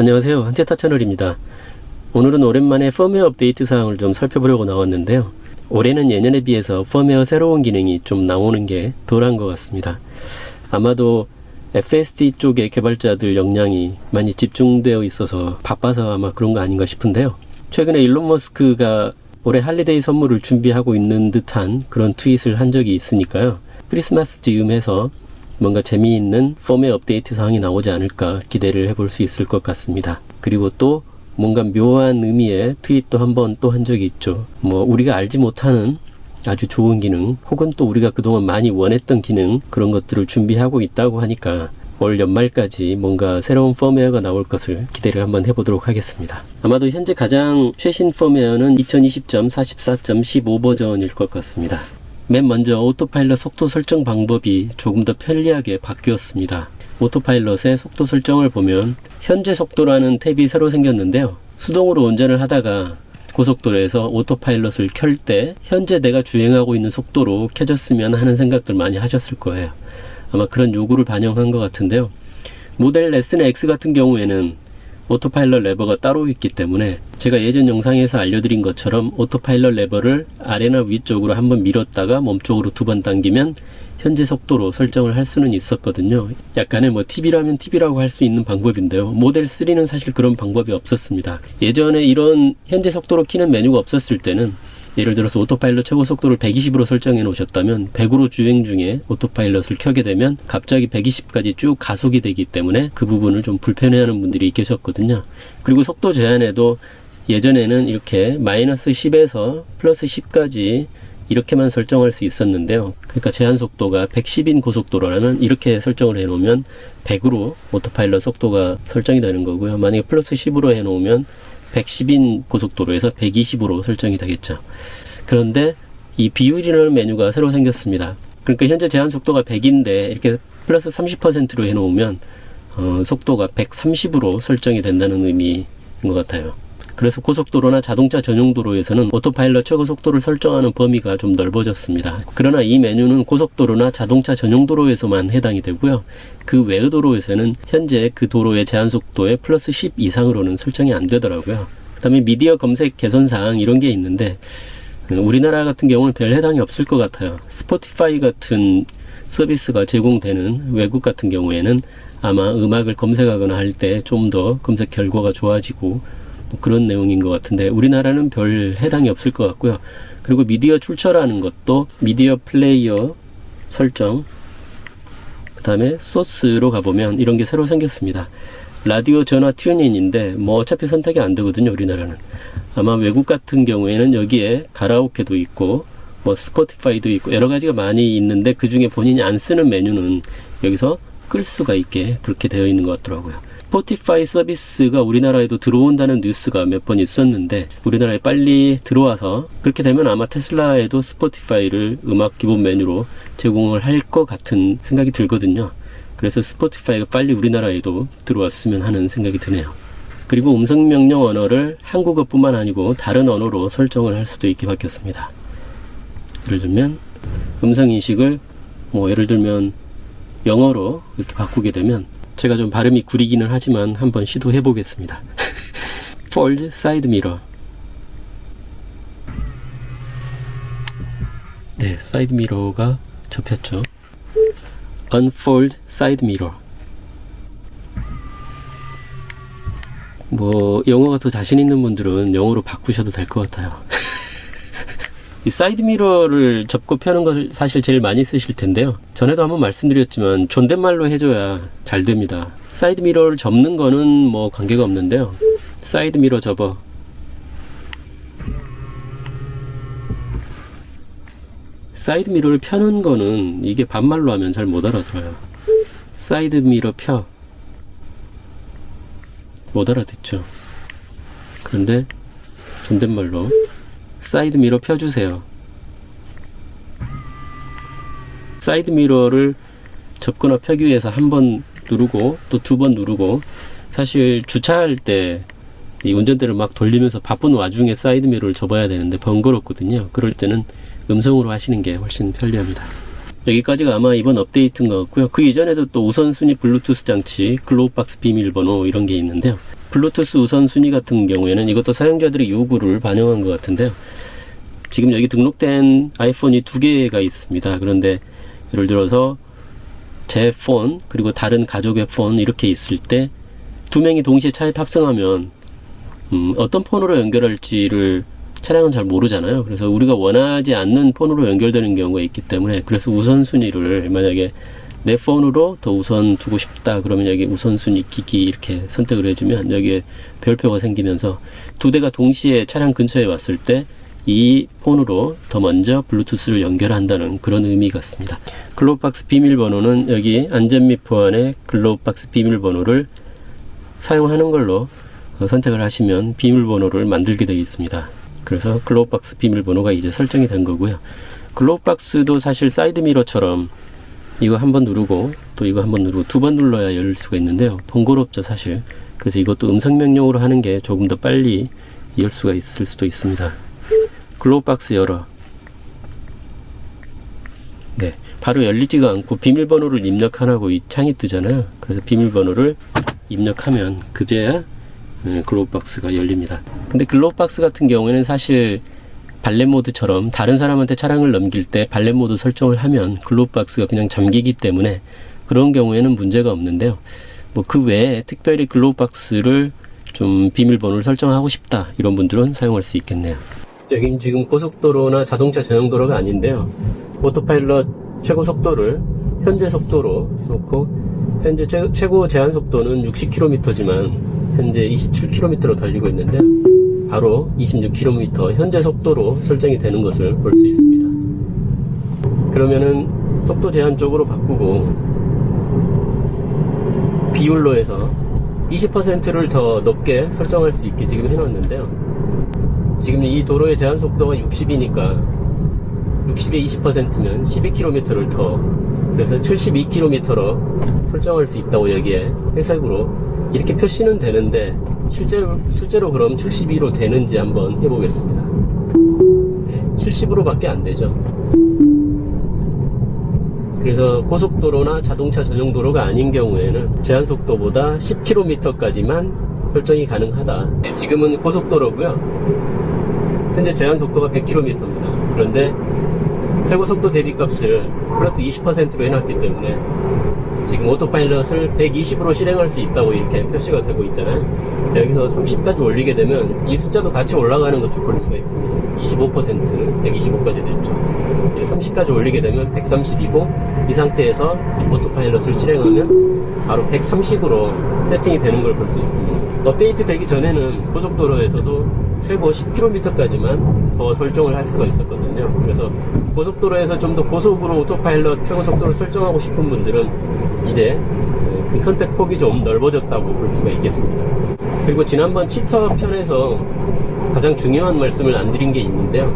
안녕하세요. 한테타 채널입니다. 오늘은 오랜만에 펌웨어 업데이트 사항을 좀 살펴보려고 나왔는데요. 올해는 예년에 비해서 펌웨어 새로운 기능이 좀 나오는 게 덜한 것 같습니다. 아마도 FSD 쪽의 개발자들 역량이 많이 집중되어 있어서 바빠서 아마 그런 거 아닌가 싶은데요. 최근에 일론 머스크가 올해 할리데이 선물을 준비하고 있는 듯한 그런 트윗을 한 적이 있으니까요. 크리스마스 즈음해서 뭔가 재미있는 펌웨어 업데이트 사항이 나오지 않을까 기대를 해볼 수 있을 것 같습니다. 그리고 또 뭔가 묘한 의미의 트윗도 한 번 또 한 적이 있죠. 뭐 우리가 알지 못하는 아주 좋은 기능 혹은 또 우리가 그동안 많이 원했던 기능 그런 것들을 준비하고 있다고 하니까 올 연말까지 뭔가 새로운 펌웨어가 나올 것을 기대를 한번 해보도록 하겠습니다. 아마도 현재 가장 최신 펌웨어는 2020.44.15 버전일 것 같습니다. 맨 먼저 오토파일럿 속도 설정 방법이 조금 더 편리하게 바뀌었습니다. 오토파일럿의 속도 설정을 보면 현재 속도라는 탭이 새로 생겼는데요. 수동으로 운전을 하다가 고속도로에서 오토파일럿을 켤 때 현재 내가 주행하고 있는 속도로 켜졌으면 하는 생각들 많이 하셨을 거예요. 아마 그런 요구를 반영한 것 같은데요. 모델 레슨 X 같은 경우에는 오토파일럿 레버가 따로 있기 때문에 제가 예전 영상에서 알려드린 것처럼 오토파일럿 레버를 아래나 위쪽으로 한번 밀었다가 몸쪽으로 두 번 당기면 현재 속도로 설정을 할 수는 있었거든요. 약간의 뭐 팁이라면 팁이라고 할 수 있는 방법인데요. 모델 3는 사실 그런 방법이 없었습니다. 예전에 이런 현재 속도로 키는 메뉴가 없었을 때는 예를 들어서 오토파일럿 최고 속도를 120으로 설정해 놓으셨다면 100으로 주행 중에 오토파일럿을 켜게 되면 갑자기 120까지 쭉 가속이 되기 때문에 그 부분을 좀 불편해하는 분들이 계셨거든요. 그리고 속도 제한에도 예전에는 이렇게 마이너스 10에서 플러스 10까지 이렇게만 설정할 수 있었는데요. 그러니까 제한 속도가 110인 고속도로라면 이렇게 설정을 해놓으면 100으로 오토파일럿 속도가 설정이 되는 거고요. 만약에 플러스 10으로 해놓으면 110인 고속도로에서 120으로 설정이 되겠죠. 그런데 이 비율이라는 메뉴가 새로 생겼습니다. 그러니까 현재 제한 속도가 100인데 이렇게 플러스 30%로 해놓으면 어, 속도가 130으로 설정이 된다는 의미인 것 같아요. 그래서 고속도로나 자동차 전용 도로에서는 오토파일럿 최고 속도를 설정하는 범위가 좀 넓어졌습니다. 그러나 이 메뉴는 고속도로나 자동차 전용 도로에서만 해당이 되고요. 그 외의 도로에서는 현재 그 도로의 제한 속도의 플러스 10 이상으로는 설정이 안 되더라고요. 그다음에 미디어 검색 개선 사항 이런 게 있는데 우리나라 같은 경우는 별 해당이 없을 것 같아요. 스포티파이 같은 서비스가 제공되는 외국 같은 경우에는 아마 음악을 검색하거나 할 때 좀 더 검색 결과가 좋아지고 뭐 그런 내용인 것 같은데 우리나라는 별 해당이 없을 것 같고요. 그리고 미디어 출처라는 것도 미디어 플레이어 설정 그 다음에 소스로 가보면 이런 게 새로 생겼습니다. 라디오 전화 튜닝인데 뭐 어차피 선택이 안 되거든요 우리나라는 아마 외국 같은 경우에는 여기에 가라오케도 있고 뭐 스포티파이도 있고 여러 가지가 많이 있는데 그 중에 본인이 안 쓰는 메뉴는 여기서 끌 수가 있게 그렇게 되어 있는 것 같더라고요. 스포티파이 서비스가 우리나라에도 들어온다는 뉴스가 몇 번 있었는데 우리나라에 빨리 들어와서 그렇게 되면 아마 테슬라에도 스포티파이를 음악 기본 메뉴로 제공을 할 것 같은 생각이 들거든요. 그래서 스포티파이가 빨리 우리나라에도 들어왔으면 하는 생각이 드네요. 그리고 음성 명령 언어를 한국어뿐만 아니고 다른 언어로 설정을 할 수도 있게 바뀌었습니다. 예를 들면 음성 인식을 뭐 예를 들면 영어로 이렇게 바꾸게 되면 제가 좀 발음이 구리기는 하지만 한번 시도해 보겠습니다. Fold Side Mirror. 네, 사이드 미러가 접혔죠. Unfold Side Mirror. 뭐 영어가 더 자신 있는 분들은 영어로 바꾸셔도 될 것 같아요. 이 사이드 미러를 접고 펴는 것을 사실 제일 많이 쓰실 텐데요. 전에도 한번 말씀드렸지만 존댓말로 해줘야 잘 됩니다. 사이드 미러를 접는 거는 뭐 관계가 없는데요. 사이드 미러 접어. 사이드 미러를 펴는 거는 이게 반말로 하면 잘 못 알아들어요. 사이드 미러 펴. 못 알아듣죠. 그런데 존댓말로 사이드 미러 펴주세요. 사이드 미러를 접거나 펴기 위해서 한 번 누르고 또 두 번 누르고 사실 주차할 때 이 운전대를 막 돌리면서 바쁜 와중에 사이드 미러를 접어야 되는데 번거롭거든요. 그럴 때는 음성으로 하시는 게 훨씬 편리합니다. 여기까지가 아마 이번 업데이트인 것 같고요. 그 이전에도 또 우선순위 블루투스 장치, 글로우박스 비밀번호 이런 게 있는데요. 블루투스 우선순위 같은 경우에는 이것도 사용자들의 요구를 반영한 것 같은데요. 지금 여기 등록된 아이폰이 두 개가 있습니다. 그런데 예를 들어서 제 폰, 그리고 다른 가족의 폰 이렇게 있을 때 두 명이 동시에 차에 탑승하면 음, 어떤 폰으로 연결할지를 차량은 잘 모르잖아요. 그래서 우리가 원하지 않는 폰으로 연결되는 경우가 있기 때문에 그래서 우선순위를 만약에 내 폰으로 더 우선 두고 싶다 그러면 여기 우선순위 기기 이렇게 선택을 해주면 여기에 별표가 생기면서 두 대가 동시에 차량 근처에 왔을 때 이 폰으로 더 먼저 블루투스를 연결한다는 그런 의미 같습니다. 글로우박스 비밀번호는 여기 안전 및 보안의 글로우박스 비밀번호를 사용하는 걸로 어, 선택을 하시면 비밀번호를 만들게 되어 있습니다. 그래서 글로우박스 비밀번호가 이제 설정이 된 거고요. 글로우박스도 사실 사이드 미러처럼 이거 한 번 누르고 또 이거 한 번 누르고 두 번 눌러야 열릴 수가 있는데요. 번거롭죠 사실. 그래서 이것도 음성 명령으로 하는 게 조금 더 빨리 열 수가 있을 수도 있습니다. 글로우 박스 열어. 네, 바로 열리지가 않고 비밀번호를 입력하라고 이 창이 뜨잖아요. 그래서 비밀번호를 입력하면 그제야 음, 글로우 박스가 열립니다. 근데 글로우 박스 같은 경우에는 사실 발렛 모드처럼 다른 사람한테 차량을 넘길 때 발렛 모드 설정을 하면 글로우 박스가 그냥 잠기기 때문에 그런 경우에는 문제가 없는데요. 뭐 그 외에 특별히 글로우 박스를 좀 비밀번호를 설정하고 싶다 이런 분들은 사용할 수 있겠네요. 여긴 지금 고속도로나 자동차 전용도로가 아닌데요. 오토파일럿 최고 속도를 현재 속도로 놓고 현재 최, 최고 제한 속도는 60km지만 현재 27km로 달리고 있는데 바로 26km 현재 속도로 설정이 되는 것을 볼 수 있습니다. 그러면은 속도 제한 쪽으로 바꾸고 비율로 해서 20%를 더 높게 설정할 수 있게 지금 해놨는데요. 지금 이 도로의 제한 속도가 60이니까 60에 20%면 12km를 더 그래서 72km로 설정할 수 있다고 여기에 회색으로 이렇게 표시는 되는데 실제로 실제로 그럼 72로 되는지 한번 해보겠습니다. 70으로밖에 안 되죠. 그래서 고속도로나 자동차 전용 도로가 아닌 경우에는 제한 속도보다 10km까지만 설정이 가능하다. 네, 지금은 고속도로고요. 현재 제한 속도가 100km입니다. 그런데 최고 속도 대비값을 플러스 20%로 해놨기 때문에 지금 오토파일럿을 120으로 실행할 수 있다고 이렇게 표시가 되고 있잖아요. 여기서 30까지 올리게 되면 이 숫자도 같이 올라가는 것을 볼 수가 있습니다. 25%, 125까지 됐죠. 30까지 올리게 되면 130이고 이 상태에서 오토파일럿을 실행하면 바로 130으로 세팅이 되는 걸 볼 수 있습니다. 업데이트 되기 전에는 고속도로에서도 최고 10km까지만 더 설정을 할 수가 있었거든요. 그래서 고속도로에서 좀 더 고속으로 오토파일럿 최고 속도를 설정하고 싶은 분들은 이제 그 선택 폭이 좀 넓어졌다고 볼 수가 있겠습니다. 그리고 지난번 치터 편에서 가장 중요한 말씀을 안 드린 게 있는데요.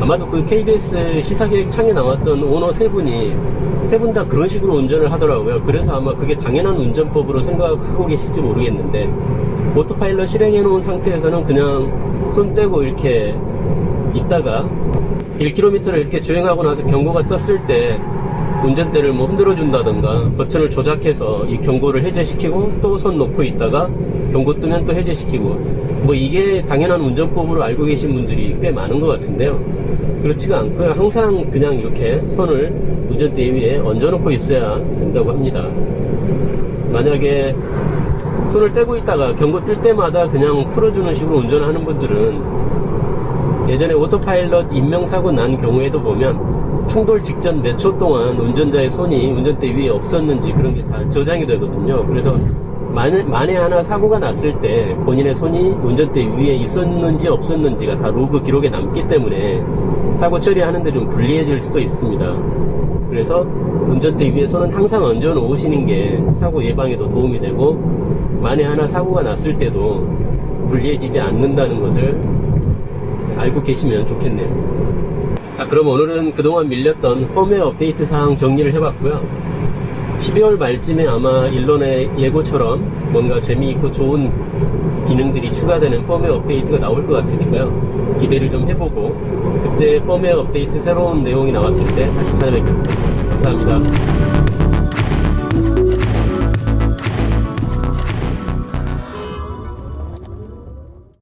아마도 그 KBS 시사기획 창에 나왔던 오너 세 분이 세 분 다 그런 식으로 운전을 하더라고요. 그래서 아마 그게 당연한 운전법으로 생각하고 계실지 모르겠는데 오토파일럿 실행해 놓은 상태에서는 그냥 손 떼고 이렇게 있다가 1km를 이렇게 주행하고 나서 경고가 떴을 때 운전대를 뭐 흔들어 준다던가 버튼을 조작해서 이 경고를 해제시키고 또 손 놓고 있다가 경고 뜨면 또 해제시키고 뭐 이게 당연한 운전법으로 알고 계신 분들이 꽤 많은 것 같은데요 그렇지가 않고요 항상 그냥 이렇게 손을 운전대 위에 얹어놓고 있어야 된다고 합니다 만약에 손을 떼고 있다가 경고 뜰 때마다 그냥 풀어주는 식으로 운전하는 분들은 예전에 오토파일럿 인명사고 난 경우에도 보면 충돌 직전 몇 초 동안 운전자의 손이 운전대 위에 없었는지 그런 게 다 저장이 되거든요. 그래서 만에, 만에 하나 사고가 났을 때 본인의 손이 운전대 위에 있었는지 없었는지가 다 로그 기록에 남기 때문에 사고 처리하는데 좀 불리해질 수도 있습니다. 그래서 운전대 위에 손은 항상 얹어 놓으시는 게 사고 예방에도 도움이 되고 만에 하나 사고가 났을 때도 불리해지지 않는다는 것을 알고 계시면 좋겠네요. 자, 그럼 오늘은 그동안 밀렸던 펌웨어 업데이트 사항 정리를 해봤고요. 12월 말쯤에 아마 일론의 예고처럼 뭔가 재미있고 좋은 기능들이 추가되는 펌웨어 업데이트가 나올 것 같으니까요. 기대를 좀 해보고 그때 펌웨어 업데이트 새로운 내용이 나왔을 때 다시 찾아뵙겠습니다. 감사합니다.